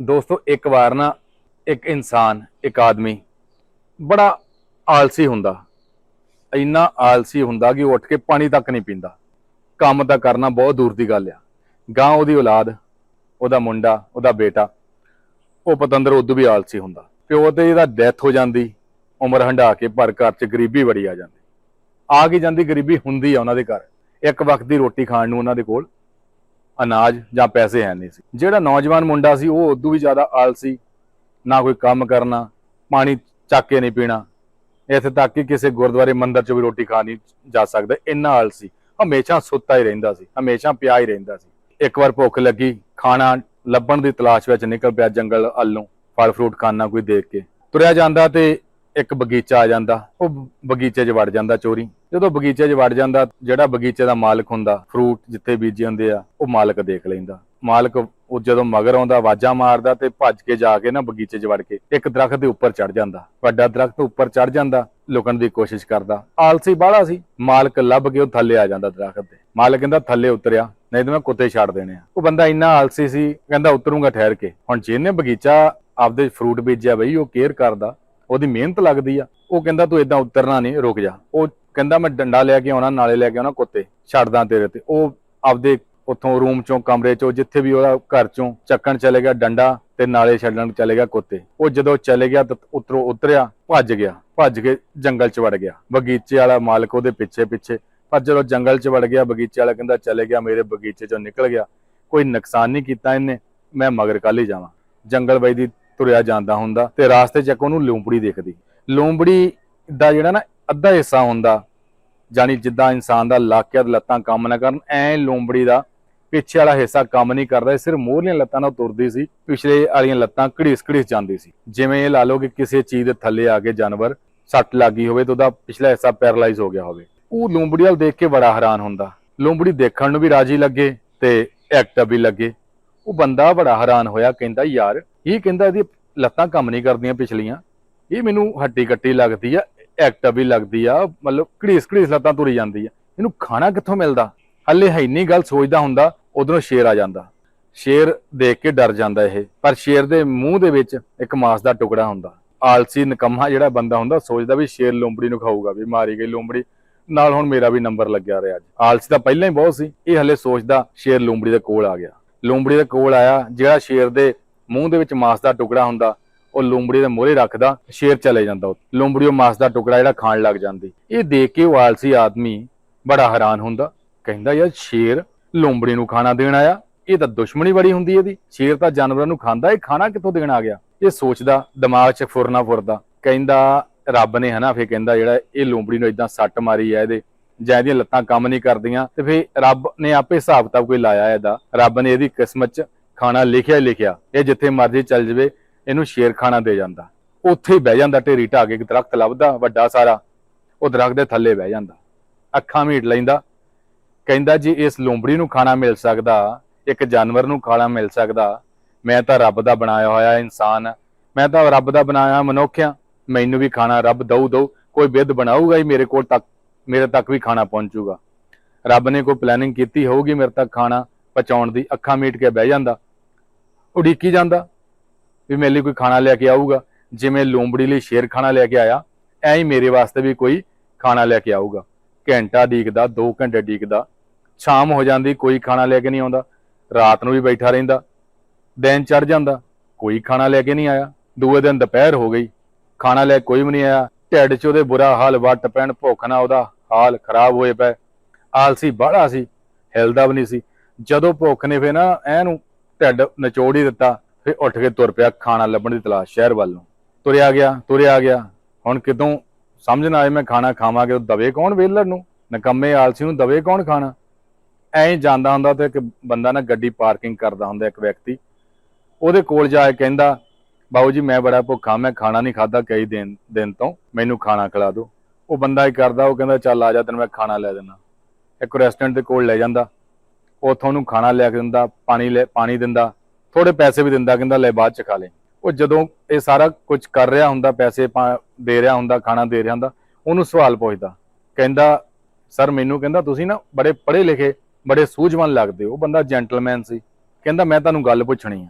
ਦੋਸਤੋ, ਇੱਕ ਵਾਰ ਨਾ ਇੱਕ ਇਨਸਾਨ, ਇੱਕ ਆਦਮੀ ਬੜਾ ਆਲਸੀ ਹੁੰਦਾ। ਇੰਨਾ ਆਲਸੀ ਹੁੰਦਾ ਕਿ ਉਹ ਉੱਠ ਕੇ ਪਾਣੀ ਤੱਕ ਨਹੀਂ ਪੀਂਦਾ। ਕੰਮ ਤਾਂ ਕਰਨਾ ਬਹੁਤ ਦੂਰ ਦੀ ਗੱਲ ਆ। ਗਾਂ ਉਹਦੀ ਔਲਾਦ, ਉਹਦਾ ਮੁੰਡਾ, ਉਹਦਾ ਬੇਟਾ, ਉਹ ਪਤੰਦਰ ਉਦੋਂ ਵੀ ਆਲਸੀ ਹੁੰਦਾ। ਪਿਓ ਤੇ ਇਹਦਾ ਡੈਥ ਹੋ ਜਾਂਦੀ, ਉਮਰ ਹੰਢਾ ਕੇ ਪਰ ਘਰ 'ਚ ਗਰੀਬੀ ਬੜੀ ਆ ਜਾਂਦੀ। ਆ ਕੇ ਜਾਂਦੀ, ਗਰੀਬੀ ਹੁੰਦੀ ਆ ਉਹਨਾਂ ਦੇ ਘਰ। ਇੱਕ ਵਕਤ ਦੀ ਰੋਟੀ ਖਾਣ ਨੂੰ ਉਹਨਾਂ ਦੇ ਕੋਲ ਅਨਾਜ ਜਾਂ ਪੈਸੇ ਹੈ ਨਹੀਂ ਸੀ। ਜਿਹੜਾ ਨੌਜਵਾਨ ਮੁੰਡਾ ਸੀ, ਉਹ ਉਦੋਂ ਵੀ ਜ਼ਿਆਦਾ ਆਲਸੀ ਨਾ ਕੋਈ ਕੰਮ ਕਰਨਾ, ਪਾਣੀ ਚੱਕ ਕੇ ਨਹੀਂ ਪੀਣਾ। ਇੱਥੇ ਤੱਕ ਕਿ ਕਿਸੇ ਗੁਰਦੁਆਰੇ ਮੰਦਿਰ 'ਚ ਵੀ ਰੋਟੀ ਖਾ ਨਹੀਂ ਜਾ ਸਕਦਾ। ਇੰਨਾ ਆਲਸੀ ਹਮੇਸ਼ਾ ਸੁੱਤਾ ਹੀ ਰਹਿੰਦਾ ਸੀ। ਹਮੇਸ਼ਾ ਪਿਆ ਹੀ ਰਹਿੰਦਾ ਸੀ। ਇੱਕ ਵਾਰ ਭੁੱਖ ਲੱਗੀ। ਖਾਣਾ ਲੱਭਣ ਦੀ ਤਲਾਸ਼ ਵਿੱਚ ਨਿਕਲ ਪਿਆ ਜੰਗਲ ਵੱਲੋਂ। ਫਲ ਫਰੂਟ ਖਾਣਾ ਕੋਈ ਦੇਖ ਕੇ। ਤੁਰਿਆ ਜਾਂਦਾ ਤੇ ਇੱਕ ਬਗੀਚਾ ਆ ਜਾਂਦਾ, ਉਹ ਬਗੀਚੇ 'ਚ ਵੜ ਜਾਂਦਾ ਚੋਰੀ। ਜਦੋਂ ਬਗੀਚੇ 'ਚ ਵੜ ਜਾਂਦਾ, ਜਿਹੜਾ ਬਗੀਚੇ ਦਾ ਮਾਲਕ ਹੁੰਦਾ ਫਰੂਟ ਜਿੱਥੇ ਬੀਜੇ ਹੁੰਦੇ ਆ, ਉਹ ਮਾਲਕ ਦੇਖ ਲੈਂਦਾ। ਮਾਲਕ ਉਹ ਜਦੋਂ ਮਗਰ ਆਉਂਦਾ, ਆਵਾਜ਼ਾਂ ਮਾਰਦਾ ਤੇ ਭੱਜ ਕੇ ਜਾ ਕੇ ਨਾ ਬਗੀਚੇ 'ਚ ਵੜ ਕੇ, ਇੱਕ ਦਰਖਤ ਦੇ ਉੱਪਰ ਚੜ ਜਾਂਦਾ। ਵੱਡਾ ਦਰਖਤ ਉੱਪਰ ਚੜ ਜਾਂਦਾ, ਲੁਕਣ ਦੀ ਕੋਸ਼ਿਸ਼ ਕਰਦਾ। ਆਲਸੀ ਬਾਹਲਾ ਸੀ। ਮਾਲਕ ਲੱਭ ਕੇ ਉਹ ਥੱਲੇ ਆ ਜਾਂਦਾ ਦਰਖਤ ਦੇ। ਮਾਲਕ ਕਹਿੰਦਾ, ਥੱਲੇ ਉਤਰਿਆ, ਨਹੀਂ ਤਾਂ ਮੈਂ ਕੁੱਤੇ ਛੱਡ ਦੇਣੇ ਆ। ਉਹ ਬੰਦਾ ਇੰਨਾ ਆਲਸੀ ਸੀ, ਕਹਿੰਦਾ, ਉਤਰੂੰਗਾ ਠਹਿਰ ਕੇ। ਹੁਣ ਜਿਹਨੇ ਬਗੀਚਾ ਆਪਦੇ ਫਰੂਟ ਬੀਜਿਆ ਬਈ, ਉਹ ਕੇਅਰ ਕਰਦਾ। ਉਹਦੀ ਮਿਹਨਤ ਲੱਗਦੀ ਆ, ਉਹ ਕਹਿੰਦਾ ਤੂੰ ਇਦਾਂ ਉਤਰਨਾ ਨਹੀਂ, ਰੁਕ ਜਾ। ਉਹ ਕਹਿੰਦਾ ਮੈਂ ਡੰਡਾ ਲੈ ਕੇ ਆਉਣਾ, ਨਾਲੇ ਲੈ ਕੇ ਆਉਣਾ ਕੁੱਤੇ, ਛੱਡਦਾ ਤੇਰੇ ਤੇ। ਉਹ ਆਪਦੇ ਉੱਥੋਂ ਰੂਮ ਚੋਂ, ਕਮਰੇ ਚੋਂ, ਜਿੱਥੇ ਵੀ ਉਹਦਾ ਘਰ ਚੋਂ ਚੱਕਣ ਚਲੇ ਗਿਆ ਡੰਡਾ ਤੇ ਨਾਲੇ ਛੱਡਣ ਚਲੇ ਗਿਆ ਕੁੱਤੇ। ਉਹ ਜਦੋਂ ਚਲੇ ਗਿਆ ਤਾਂ ਉਤਰੋਂ ਉਤਰਿਆ, ਭੱਜ ਗਿਆ, ਭੱਜ ਕੇ ਜੰਗਲ 'ਚ ਵੜ ਗਿਆ। ਬਗੀਚੇ ਵਾਲਾ ਮਾਲਕ ਉਹਦੇ ਪਿੱਛੇ ਪਿੱਛੇ, ਪਰ ਜਦੋਂ ਜੰਗਲ 'ਚ ਵੜ ਗਿਆ, ਬਗੀਚੇ ਵਾਲਾ ਕਹਿੰਦਾ ਚਲੇ ਗਿਆ, ਮੇਰੇ ਬਗੀਚੇ 'ਚੋਂ ਨਿਕਲ ਗਿਆ। ਕੋਈ ਨੁਕਸਾਨ ਨਹੀਂ ਕੀਤਾ ਇਹਨੇ, ਮੈਂ ਮਗਰ ਕੱਲ ਹੀ ਜਾਵਾਂ। ਜੰਗਲ ਬਾਈ ਦੀ ਤੁਰਿਆ ਜਾਂਦਾ ਹੁੰਦਾ ਤੇ ਰਾਸਤੇ 'ਚ ਉਹਨੂੰ ਲੂੰਬੜੀ ਦਿਖਦੀ। ਲੂੰਬੜੀ ਦਾ ਜਿਹੜਾ ਨਾ ਅੱਧਾ ਹਿੱਸਾ ਹੁੰਦਾ ਜਾਨੀ ਜਿੱਦਾਂ ਇਨਸਾਨ ਦਾ ਲੱਕ ਜਾਂ ਲੱਤਾਂ ਕੰਮ ਨਾ ਕਰਨ, ਐ ਲੂੰਬੜੀ ਦਾ ਪਿੱਛੇ ਵਾਲਾ ਹਿੱਸਾ ਕੰਮ ਨਹੀਂ ਕਰਦਾ, ਇਹ ਸਿਰਫ ਲੱਤਾਂ ਨਾਲ ਤੁਰਦੀ ਸੀ, ਪਿਛਲੇ ਵਾਲੀਆਂ ਲੱਤਾਂ ਘੜੀਸ ਘੜੀਸ ਜਾਂਦੀ ਸੀ। ਜਿਵੇਂ ਇਹ ਲਾ ਲਓ ਕਿ ਕਿਸੇ ਚੀਜ਼ ਦੇ ਥੱਲੇ ਆ ਕੇ ਜਾਨਵਰ ਸੱਟ ਲੱਗੀ ਹੋਵੇ ਤੇ ਉਹਦਾ ਪਿਛਲਾ ਹਿੱਸਾ ਪੈਰਲਾਈਜ਼ ਹੋ ਗਿਆ ਹੋਵੇ। ਉਹ ਲੂੰਬੜੀ ਵਾਲ ਦੇਖ ਕੇ ਬੜਾ ਹੈਰਾਨ ਹੁੰਦਾ। ਲੂੰਬੜੀ ਦੇਖਣ ਨੂੰ ਵੀ ਰਾਜੀ ਲੱਗੇ ਤੇ ਐਕਟਿਵ ਵੀ ਲੱਗੇ। ਉਹ ਬੰਦਾ ਬੜਾ ਹੈਰਾਨ ਹੋਇਆ, ਕਹਿੰਦਾ, ਯਾਰ, ਇਹ ਕਹਿੰਦਾ ਇਹਦੀ ਲੱਤਾਂ ਕੰਮ ਨਹੀਂ ਕਰਦੀਆਂ ਪਿਛਲੀਆਂ। ਇਹ ਮੈਨੂੰ ਹੱਡੀ ਕੱਟੀ ਲੱਗਦੀ ਆ, ਐਕਟਿਵ ਵੀ ਲੱਗਦੀ ਆ, ਮਤਲਬ ਘੜੀਸ ਘੜੀਸ ਲੱਤਾਂ ਤੁਰੀ ਜਾਂਦੀ ਆ। ਇਹਨੂੰ ਖਾਣਾ ਕਿੱਥੋਂ ਮਿਲਦਾ? ਹੱਲੇ ਹੈ ਇੰਨੀ ਗੱਲ ਸੋਚਦਾ ਹੁੰਦਾ, ਉਧਰੋਂ ਸ਼ੇਰ ਆ ਜਾਂਦਾ। ਸ਼ੇਰ ਦੇਖ ਕੇ ਡਰ ਜਾਂਦਾ ਇਹ, ਪਰ ਸ਼ੇਰ ਦੇ ਮੂੰਹ ਦੇ ਵਿੱਚ ਇੱਕ ਮਾਸ ਦਾ ਟੁਕੜਾ ਹੁੰਦਾ। ਆਲਸੀ, ਨਕਮਾ ਜਿਹੜਾ ਬੰਦਾ ਹੁੰਦਾ, ਸੋਚਦਾ ਵੀ ਸ਼ੇਰ ਲੋਂਬੜੀ ਨੂੰ ਖਾਊਗਾ, ਵੀ ਮਾਰੀ ਗਈ ਲੋਂਬੜੀ ਨਾਲ ਹੁਣ ਮੇਰਾ ਵੀ ਨੰਬਰ ਲੱਗਿਆ ਰਿਹਾ ਅੱਜ। ਆਲਸੀ ਤਾਂ ਪਹਿਲਾਂ ਹੀ ਬਹੁਤ ਸੀ, ਇਹ ਹਲੇ ਸੋਚਦਾ ਸ਼ੇਰ ਲੋਂਬੜੀ ਦੇ ਕੋਲ ਆ ਗਿਆ। ਲੂੰਬੜੀ ਦੇ ਕੋਲ ਆਇਆ, ਜਿਹੜਾ ਸ਼ੇਰ ਦੇ ਮੂੰਹ ਦੇ ਵਿੱਚ ਮਾਸ ਦਾ ਟੁਕੜਾ ਹੁੰਦਾ, ਉਹ ਲੂੰਬੜੀ ਦੇ ਮੋਹਰੇ ਰੱਖਦਾ, ਸ਼ੇਰ ਚਲੇ ਜਾਂਦਾ ਲੂੰਬੜੀ ਉਹ ਮਾਸ ਦਾ ਟੁਕੜਾ ਜਿਹੜਾ ਖਾਣ ਲੱਗ ਜਾਂਦੀ। ਇਹ ਦੇਖ ਕੇ ਉਹ ਆਲਸੀ ਆਦਮੀ ਬੜਾ ਹੈਰਾਨ ਹੁੰਦਾ, ਕਹਿੰਦਾ, ਯਾਰ ਸ਼ੇਰ ਲੂੰਬੜੀ ਨੂੰ ਖਾਣਾ ਦੇਣ ਆਇਆ? ਇਹ ਤਾਂ ਦੁਸ਼ਮਣੀ ਬੜੀ ਹੁੰਦੀ ਇਹਦੀ। ਸ਼ੇਰ ਤਾਂ ਜਾਨਵਰਾਂ ਨੂੰ ਖਾਂਦਾ, ਇਹ ਖਾਣਾ ਕਿੱਥੋਂ ਦੇਣ ਆ ਗਿਆ? ਇਹ ਸੋਚਦਾ, ਦਿਮਾਗ 'ਚ ਫੁਰਨਾ ਫੁਰਦਾ ਕਹਿੰਦਾ, ਰੱਬ ਨੇ ਹਨਾ ਫੇ ਕਹਿੰਦਾ ਜਿਹੜਾ ਇਹ ਲੂੰਬੜੀ ਨੂੰ ਇਦਾਂ ਸੱਟ ਮਾਰੀ ਆ ਇਹਦੇ ਜਾਂ ਇਹਦੀਆਂ ਲੱਤਾਂ ਕੰਮ ਨਹੀਂ ਕਰਦੀਆਂ ਤੇ ਫੇ ਰੱਬ ਨੇ ਆਪੇ ਹਿਸਾਬ ਕਿਤਾਬ ਕੋਈ ਲਾਇਆ ਇਹਦਾ। ਰੱਬ ਨੇ ਇਹਦੀ ਕਿਸਮਤ 'ਚ ਖਾਣਾ ਲਿਖਿਆ ਲਿਖਿਆ। ਇਹ ਜਿੱਥੇ ਮਰਜ਼ੀ ਚੱਲ ਜਵੇ, ਇਹਨੂੰ ਸ਼ੇਰ ਖਾਣਾ ਦੇ ਜਾਂਦਾ। ਉੱਥੇ ਹੀ ਬਹਿ ਜਾਂਦਾ, ਢੇਰੀ ਢਾ ਕੇ ਇੱਕ ਦਰਖਤ ਲੱਭਦਾ, ਵੱਡਾ ਸਾਰਾ। ਉਹ ਦਰਖਤ ਦੇ ਥੱਲੇ ਬਹਿ ਜਾਂਦਾ। ਅੱਖਾਂ ਮੀਟ ਲੈਂਦਾ। ਕਹਿੰਦਾ ਜੀ, ਇਸ ਲੋਂਬੜੀ ਨੂੰ ਖਾਣਾ ਮਿਲ ਸਕਦਾ, ਇੱਕ ਜਾਨਵਰ ਨੂੰ ਖਾਣਾ ਮਿਲ ਸਕਦਾ। ਮੈਂ ਤਾਂ ਰੱਬ ਦਾ ਬਣਾਇਆ ਹੋਇਆ ਇਨਸਾਨ ਮੈਂ ਤਾਂ ਰੱਬ ਦਾ ਬਣਾਇਆ ਮਨੁੱਖ ਆ। ਮੈਨੂੰ ਵੀ ਖਾਣਾ ਰੱਬ ਦਊ ਦਊ। ਕੋਈ ਵਿਦ ਬਣਾਊਗਾ ਹੀ ਮੇਰੇ ਕੋਲ ਤੱਕ। ਮੇਰੇ ਤੱਕ ਵੀ ਖਾਣਾ ਪਹੁੰਚੂਗਾ ਰੱਬ ਨੇ ਕੋਈ ਪਲੈਨਿੰਗ ਕੀਤੀ ਹੋਊਗੀ ਮੇਰੇ ਤੱਕ ਖਾਣਾ ਪਹੁੰਚਾਉਣ ਦੀ, ਅੱਖਾਂ ਮੀਟ ਕੇ ਬਹਿ ਜਾਂਦਾ। ਉਡੀਕੀ ਜਾਂਦਾ ਵੀ ਮੇਰੇ ਲਈ ਕੋਈ ਖਾਣਾ ਲੈ ਕੇ ਆਊਗਾ। ਜਿਵੇਂ ਲੋਂਬੜੀ ਲਈ ਸ਼ੇਰ ਖਾਣਾ ਲੈ ਕੇ ਆਇਆ, ਐਂ ਹੀ ਮੇਰੇ ਵਾਸਤੇ ਵੀ ਕੋਈ ਖਾਣਾ ਲੈ ਕੇ ਆਊਗਾ। ਘੰਟਾ ਡੀਕਦਾ 2 ਘੰਟੇ ਡੀਕਦਾ। ਸ਼ਾਮ ਹੋ ਜਾਂਦੀ, ਕੋਈ ਖਾਣਾ ਲੈ ਕੇ ਨਹੀਂ ਆਉਂਦਾ। ਰਾਤ ਨੂੰ ਵੀ ਬੈਠਾ ਰਹਿੰਦਾ। ਦਿਨ ਚੜ ਜਾਂਦਾ, ਕੋਈ ਖਾਣਾ ਲੈ ਕੇ ਨਹੀਂ ਆਇਆ। ਦੂਏ ਦਿਨ ਦੁਪਹਿਰ ਹੋ ਗਈ। ਖਾਣਾ ਲੈ ਕੋਈ ਵੀ ਨਹੀਂ ਆਇਆ। ਢਿੱਡ 'ਚ ਉਹਦੇ ਬੁਰਾ ਹਾਲ, ਵੱਟ ਪੈਣ, ਭੁੱਖ ਨਾ ਉਹਦਾ। ਹਾਲ ਖਰਾਬ ਹੋਏ ਪਏ। ਆਲਸੀ ਬਾਹਲਾ ਸੀ, ਹਿਲਦਾ ਵੀ ਨਹੀਂ ਸੀ। ਜਦੋਂ ਭੁੱਖ ਨੇ ਫੇ ਨਾ ਐਨੂੰ ਢਿੱਡ ਨਿਚੋੜ ਹੀ ਦਿੱਤਾ ਫੇ ਉੱਠ ਕੇ ਤੁਰ ਪਿਆ ਖਾਣਾ ਲੱਭਣ ਦੀ ਤਲਾਸ਼ ਸ਼ਹਿਰ ਵੱਲ ਨੂੰ। ਤੁਰਿਆ ਗਿਆ ਤੁਰਿਆ ਗਿਆ। ਹੁਣ ਕਿਦੋਂ ਸਮਝ ਨਾ ਆਏ ਮੈਂ ਖਾਣਾ ਖਾਵਾਂਗੇ ਦਵੇ ਕੌਣ ਵੇਲੜ ਨੂੰ? ਨਕੰਮੇ ਆਲਸੀ ਨੂੰ ਦਵੇ ਕੌਣ ਖਾਣਾ? ਐਂ ਹੀ ਜਾਂਦਾ ਹੁੰਦਾ ਤੇ ਇੱਕ ਬੰਦਾ ਨਾ ਗੱਡੀ ਪਾਰਕਿੰਗ ਕਰਦਾ ਹੁੰਦਾ ਇੱਕ ਵਿਅਕਤੀ। ਉਹਦੇ ਕੋਲ ਜਾ ਕੇ ਕਹਿੰਦਾ, ਬਾਊ ਜੀ, ਮੈਂ ਬੜਾ ਭੁੱਖਾ, ਮੈਂ ਖਾਣਾ ਨਹੀਂ ਖਾਦਾ ਕਈ ਦਿਨ ਦਿਨ ਤੋਂ, ਮੈਨੂੰ ਖਾਣਾ ਖਿਲਾ ਦਿਓ। ਉਹ ਬੰਦਾ ਹੀ ਕਰਦਾ, ਉਹ ਕਹਿੰਦਾ ਚੱਲ ਆ ਜਾ, ਤੈਨੂੰ ਮੈਂ ਖਾਣਾ ਲੈ ਦੇਣਾ ਇੱਕ ਰੈਸਟੋਰੈਂਟ ਦੇ ਕੋਲ ਲੈ ਜਾਂਦਾ। ਉੱਥੋਂ ਉਹਨੂੰ ਖਾਣਾ ਲਿਆ ਕੇ ਦਿੰਦਾ, ਪਾਣੀ ਲੈ, ਪਾਣੀ ਦਿੰਦਾ ਥੋੜੇ ਪੈਸੇ ਵੀ ਦਿੰਦਾ, ਕਹਿੰਦਾ ਲੈ ਬਾਅਦ ਚ ਖਾ ਲੈ। ਉਹ ਜਦੋਂ ਇਹ ਸਾਰਾ ਕੁਝ ਕਰ ਰਿਹਾ ਹੁੰਦਾ, ਪੈਸੇ ਪਾ- ਦੇ ਰਿਹਾ ਹੁੰਦਾ, ਖਾਣਾ ਦੇ ਰਿਹਾ ਹੁੰਦਾ, ਉਹਨੂੰ ਸਵਾਲ ਪੁੱਛਦਾ। ਕਹਿੰਦਾ, ਸਰ, ਮੈਨੂੰ ਕਹਿੰਦਾ, ਤੁਸੀਂ ਨਾ ਬੜੇ ਪੜ੍ਹੇ ਲਿਖੇ, ਬੜੇ ਸੂਝਵਾਨ ਲੱਗਦੇ ਹੋ। ਉਹ ਬੰਦਾ ਜੈਂਟਲਮੈਨ ਸੀ। ਕਹਿੰਦਾ, ਮੈਂ ਤੁਹਾਨੂੰ ਗੱਲ ਪੁੱਛਣੀ ਆ।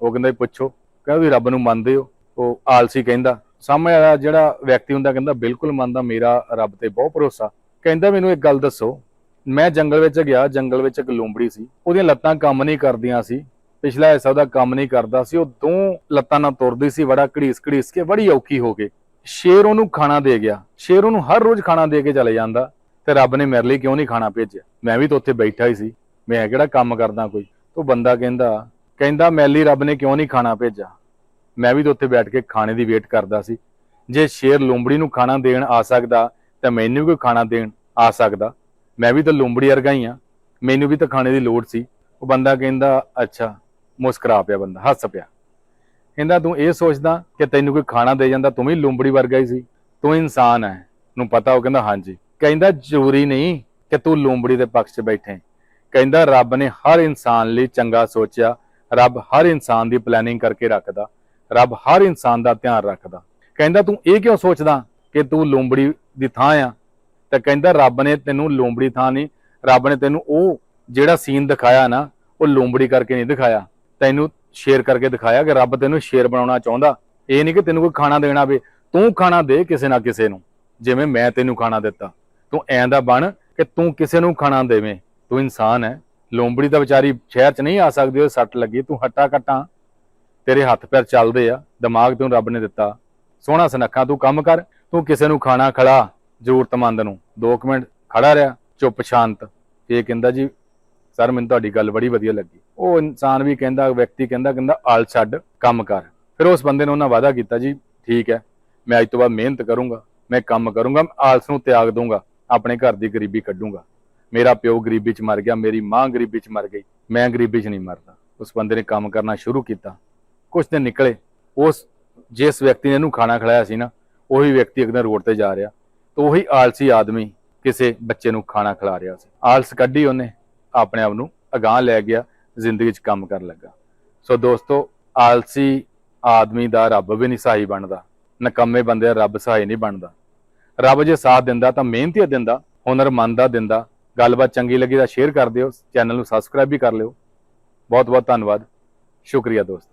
ਉਹ ਕਹਿੰਦਾ, ਪੁੱਛੋ। ਕਹਿੰਦਾ, ਤੁਸੀਂ ਰੱਬ ਨੂੰ ਮੰਨਦੇ ਹੋ? ਉਹ ਆਲਸੀ ਕਹਿੰਦਾ ਸਾਹਮਣੇ ਵਾਲਾ ਜਿਹੜਾ ਵਿਅਕਤੀ ਹੁੰਦਾ, ਕਹਿੰਦਾ ਬਿਲਕੁਲ ਮੰਨਦਾ, ਮੇਰਾ ਰੱਬ ਤੇ ਬਹੁਤ ਭਰੋਸਾ। ਕਹਿੰਦਾ ਮੈਨੂੰ ਇੱਕ ਗੱਲ ਦੱਸੋ, ਮੈਂ ਜੰਗਲ ਵਿੱਚ ਗਿਆ, ਜੰਗਲ ਵਿੱਚ ਇੱਕ ਲੂੰਬੜੀ ਸੀ, ਉਹਦੀਆਂ ਲੱਤਾਂ ਕੰਮ ਨਹੀਂ ਕਰਦੀਆਂ ਸੀ, ਪਿਛਲਾ ਹਿੱਸਾ ਉਹਦਾ ਕੰਮ ਨਹੀਂ ਕਰਦਾ ਸੀ, ਉਹ ਦੋ ਲੱਤਾਂ ਨਾਲ ਤੁਰਦੀ ਸੀ, ਬੜਾ ਘੜੀਸ ਘੜੀਸ ਕੇ, ਬੜੀ ਔਖੀ ਹੋ ਕੇ। ਸ਼ੇਰ ਉਹਨੂੰ ਖਾਣਾ ਦੇ ਗਿਆ, ਸ਼ੇਰ ਉਹਨੂੰ ਹਰ ਰੋਜ਼ ਖਾਣਾ ਦੇ ਕੇ ਚਲੇ ਜਾਂਦਾ, ਤੇ ਰੱਬ ਨੇ ਮੇਰੇ ਲਈ ਕਿਉਂ ਨਹੀਂ ਖਾਣਾ ਭੇਜਿਆ? ਮੈਂ ਵੀ ਤਾਂ ਉੱਥੇ ਬੈਠਾ ਹੀ ਸੀ, ਮੈਂ ਕਿਹੜਾ ਕੰਮ ਕਰਦਾ ਕੋਈ? ਉਹ ਬੰਦਾ ਕਹਿੰਦਾ ਕਹਿੰਦਾ ਮੈਲੀ ਰੱਬ ਨੇ ਕਿਉਂ ਨਹੀਂ ਖਾਣਾ ਭੇਜਿਆ? ਮੈਂ ਵੀ ਤਾਂ ਉੱਥੇ ਬੈਠ ਕੇ ਖਾਣੇ ਦੀ ਵੇਟ ਕਰਦਾ ਸੀ। ਜੇ ਸ਼ੇਰ ਲੂੰਬੜੀ ਨੂੰ ਖਾਣਾ ਦੇਣ ਆ ਸਕਦਾ, ਤਾਂ ਮੈਨੂੰ ਵੀ ਕੋਈ ਖਾਣਾ ਦੇਣ ਆ ਸਕਦਾ। ਮੈਂ ਵੀ ਤਾਂ ਲੂੰਬੜੀ ਵਰਗਾ ਹੀ ਆ ਮੈਨੂੰ ਵੀ ਤਾਂ ਖਾਣੇ ਦੀ ਲੋੜ ਸੀ। ਉਹ ਬੰਦਾ ਕਹਿੰਦਾ, ਅੱਛਾ, ਮੁਸਕਰਾ ਪਿਆ ਬੰਦਾ, ਹੱਸ ਪਿਆ। ਕਹਿੰਦਾ, ਤੂੰ ਇਹ ਸੋਚਦਾ ਕਿ ਤੈਨੂੰ ਕੋਈ ਖਾਣਾ ਦੇ ਜਾਂਦਾ, ਤੂੰ ਵੀ ਲੂੰਬੜੀ ਵਰਗਾ ਹੀ ਸੀ। ਤੂੰ ਇਨਸਾਨ ਹੈ। ਨੂੰ ਪਤਾ ਉਹ ਕਹਿੰਦਾ, ਹਾਂਜੀ। ਕਹਿੰਦਾ, ਜ਼ਰੂਰੀ ਨਹੀਂ ਕਿ ਤੂੰ ਲੂੰਬੜੀ ਦੇ ਪੱਖ 'ਚ ਬੈਠੇ। ਕਹਿੰਦਾ, ਰੱਬ ਨੇ ਹਰ ਇਨਸਾਨ ਲਈ ਚੰਗਾ ਸੋਚਿਆ। ਰੱਬ ਹਰ ਇਨਸਾਨ ਦੀ ਪਲੈਨਿੰਗ ਕਰਕੇ ਰੱਖਦਾ। ਰੱਬ ਹਰ ਇਨਸਾਨ ਦਾ ਧਿਆਨ ਰੱਖਦਾ। ਕਹਿੰਦਾ, ਤੂੰ ਇਹ ਕਿਉਂ ਸੋਚਦਾ ਕਿ ਤੂੰ ਲੂੰਬੜੀ ਦੀ ਥਾਂ ਆ? ਤਾਂ ਕਹਿੰਦਾ, ਰੱਬ ਨੇ ਤੈਨੂੰ ਲੂੰਬੜੀ ਥਾਂ ਨਹੀਂ, ਰੱਬ ਨੇ ਤੈਨੂੰ ਉਹ ਜਿਹੜਾ ਸੀਨ ਦਿਖਾਇਆ ਨਾ, ਉਹ ਲੂੰਬੜੀ ਕਰਕੇ ਨਹੀਂ ਦਿਖਾਇਆ। ਤੈਨੂੰ ਸ਼ੇਰ ਕਰਕੇ ਦਿਖਾਇਆ ਕਿ ਰੱਬ ਤੈਨੂੰ ਸ਼ੇਰ ਬਣਾਉਣਾ ਚਾਹੁੰਦਾ। ਇਹ ਨਹੀਂ ਕਿ ਤੈਨੂੰ ਕੋਈ ਖਾਣਾ ਦੇਣਾ ਵੇ ਤੂੰ ਖਾਣਾ ਦੇ ਕਿਸੇ ਨਾ ਕਿਸੇ ਨੂੰ, ਜਿਵੇਂ ਮੈਂ ਤੈਨੂੰ ਖਾਣਾ ਦਿੱਤਾ। ਤੂੰ ਐਂ ਦਾ ਬਣ ਕਿ ਤੂੰ ਕਿਸੇ ਨੂੰ ਖਾਣਾ ਦੇਵੇਂ। ਤੂੰ ਇਨਸਾਨ ਹੈ ਲੋਂਬੜੀ ਤਾਂ ਵਿਚਾਰੀ ਸ਼ਹਿਰ 'ਚ ਨਹੀਂ ਆ ਸਕਦੀ, ਉਹ ਸੱਟ ਲੱਗੀ, ਤੂੰ ਹੱਟਾ ਕੱਟਾਂ ਤੇਰੇ ਹੱਥ ਪੈਰ ਚੱਲਦੇ ਆ, ਦਿਮਾਗ ਤੈਨੂੰ ਰੱਬ ਨੇ ਦਿੱਤਾ। ਸੋਹਣਾ ਸੁਨੱਖਾ ਤੂੰ ਕੰਮ ਕਰ, ਤੂੰ ਕਿਸੇ ਨੂੰ ਖਾਣਾ ਖੜਾ ਜ਼ਰੂਰਤਮੰਦ ਨੂੰ। 2 ਮਿੰਟ ਖੜਾ ਰਿਹਾ, ਚੁੱਪ ਸ਼ਾਂਤ। ਇਹ ਕਹਿੰਦਾ ਜੀ, ਸਰ, ਮੈਨੂੰ ਤੁਹਾਡੀ ਗੱਲ ਬੜੀ ਵਧੀਆ ਲੱਗੀ। ਉਹ ਇਨਸਾਨ ਵੀ ਕਹਿੰਦਾ, ਵਿਅਕਤੀ ਕਹਿੰਦਾ ਕਹਿੰਦਾ, ਆਲ ਛੱਡ, ਕੰਮ ਕਰ। ਫਿਰ ਉਸ ਬੰਦੇ ਨੇ ਉਹਨਾਂ ਵਾਅਦਾ ਕੀਤਾ ਜੀ, ਠੀਕ ਹੈ, ਮੈਂ ਅੱਜ ਤੋਂ ਬਾਅਦ ਮਿਹਨਤ ਕਰੂੰਗਾ, ਮੈਂ ਕੰਮ ਕਰੂੰਗਾ ਆਲਸ ਨੂੰ ਤਿਆਗ ਦੂੰਗਾ, ਆਪਣੇ ਘਰ ਦੀ ਗਰੀਬੀ ਕੱਢੂੰਗਾ। ਮੇਰਾ ਪਿਓ ਗਰੀਬੀ 'ਚ ਮਰ ਗਿਆ, ਮੇਰੀ ਮਾਂ ਗਰੀਬੀ 'ਚ ਮਰ ਗਈ, ਮੈਂ ਗਰੀਬੀ 'ਚ ਨਹੀਂ ਮਰਦਾ। ਉਸ ਬੰਦੇ ਨੇ ਕੰਮ ਕਰਨਾ ਸ਼ੁਰੂ ਕੀਤਾ। ਕੁਝ ਦਿਨ ਨਿਕਲੇ, ਉਸ ਜਿਸ ਵਿਅਕਤੀ ਨੇ ਇਹਨੂੰ ਖਾਣਾ ਖਿਲਾਇਆ ਸੀ ਨਾ, ਉਹੀ ਵਿਅਕਤੀ ਇੱਕ ਦਿਨ ਰੋਡ ਤੇ ਜਾ ਰਿਹਾ ਤਾਂ ਉਹੀ ਆਲਸੀ ਆਦਮੀ ਕਿਸੇ ਬੱਚੇ ਨੂੰ ਖਾਣਾ ਖਿਲਾ ਰਿਹਾ ਸੀ। ਆਲਸ ਕੱਢੀ ਉਹਨੇ, ਆਪਣੇ ਆਪ ਨੂੰ ਅਗਾਹ ਲੈ ਗਿਆ, ਜ਼ਿੰਦਗੀ 'ਚ ਕੰਮ ਕਰਨ ਲੱਗਾ। ਸੋ ਦੋਸਤੋ, ਆਲਸੀ ਆਦਮੀ ਦਾ ਰੱਬ ਵੀ ਨਹੀਂ ਸਹਾਈ ਬਣਦਾ। ਨਕੰਮੇ ਬੰਦੇ ਦਾ ਰੱਬ ਸਹਾਈ ਨਹੀਂ ਬਣਦਾ। ਰੱਬ ਜੇ ਸਾਥ ਦਿੰਦਾ ਤਾਂ ਮਿਹਨਤੀ ਦਿੰਦਾ ਹੁਨਰਮੰਦ ਦਾ ਦਿੰਦਾ। ਗੱਲਬਾਤ ਚੰਗੀ ਲੱਗੀ ਤਾਂ ਸ਼ੇਅਰ ਕਰ ਦਿਓ, ਚੈਨਲ ਨੂੰ ਸਬਸਕ੍ਰਾਈਬ ਵੀ ਕਰ ਲਿਓ। ਬਹੁਤ ਬਹੁਤ ਧੰਨਵਾਦ। ਸ਼ੁਕਰੀਆ ਦੋਸਤੋ।